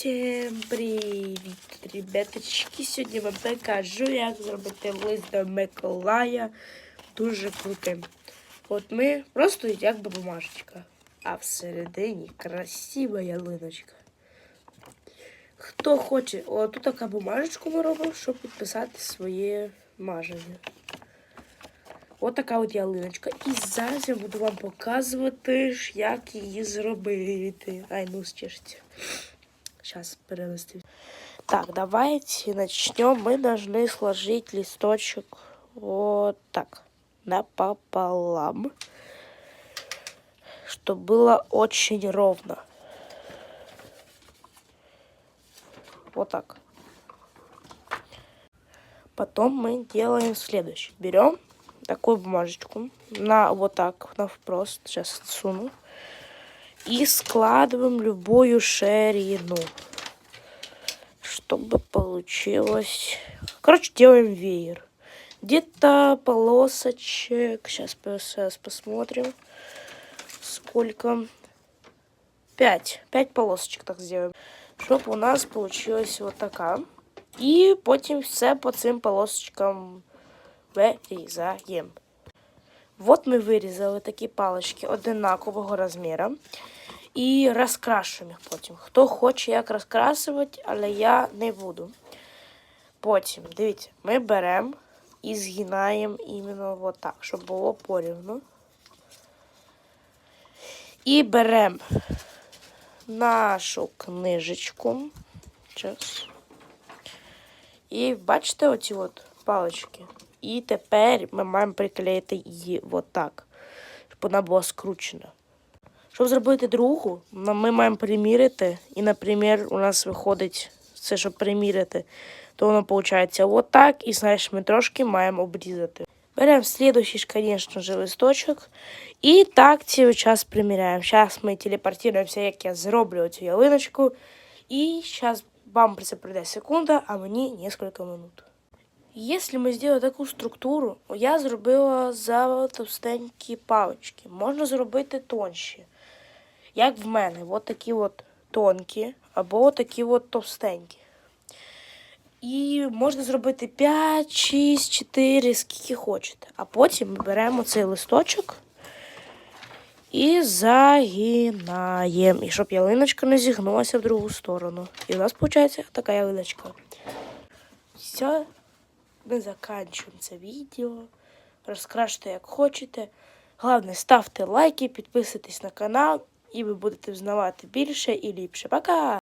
Всім привіт, ребяточки! Сьогодні вам покажу, як зробити лист до Миколая дуже крутим. От ми просто якби бумажечка, а всередині красива ялиночка. Хто хоче, от тут така бумажечку ми робимо, щоб підписати своє маження. От така от ялиночка. І зараз я буду вам показувати, як її зробити. Ай, ну стежте. Сейчас перевести. Так, давайте начнем. Мы должны сложить листочек вот так, напополам, чтобы было очень ровно. Вот так. Потом мы делаем следующее. Берем такую бумажечку на вот так, на впрос, сейчас отсуну. И складываем любую ширину, чтобы получилось... Короче, делаем веер. Где-то полосочек, сейчас, сейчас посмотрим, сколько. Пять. Пять полосочек так сделаем. Чтобы у нас получилась вот така. І потім все по цим полосочкам вирізаємо. Вот ми вирізали такі палички одинакового розміру. І розкрашуємо їх потім. Хто хоче як розкрасувати, але я не буду. Потім, дивіться, ми беремо і згинаємо іменно вот так, щоб було порівну. І беремо нашу книжечку. Зараз. І бачите оці от палички. І тепер ми маємо приклеїти її отак, щоб вона була скручена. Щоб зробити другу, ми маємо приміряти. І, наприклад, у нас виходить це, щоб приміряти, то воно виходить отак. І знаєш, ми трошки маємо обрізати. Беремо слідуючий, звісно ж, листочок. І так цілий час приміряємо. Зараз ми телепортуємося, як я зроблю цю ялиночку. І зараз вам це пройде секунда, а мені кілька минут. Якщо ми зробили таку структуру, я зробила за товстенькі палички. Можна зробити тонші. Як в мене, от такі от тонкі, або такі от товстенькі. І можна зробити 5, 6, 4, скільки хочете. А потім ми беремо цей листочок і загинаємо. І щоб ялиночка не зігнулася в другу сторону. І у нас виходить така ялиночка. Все, ми закінчуємо це відео. Розкраште як хочете. Головне, ставте лайки, підписуйтесь на канал, і ви будете взнавати більше і ліпше. Пока!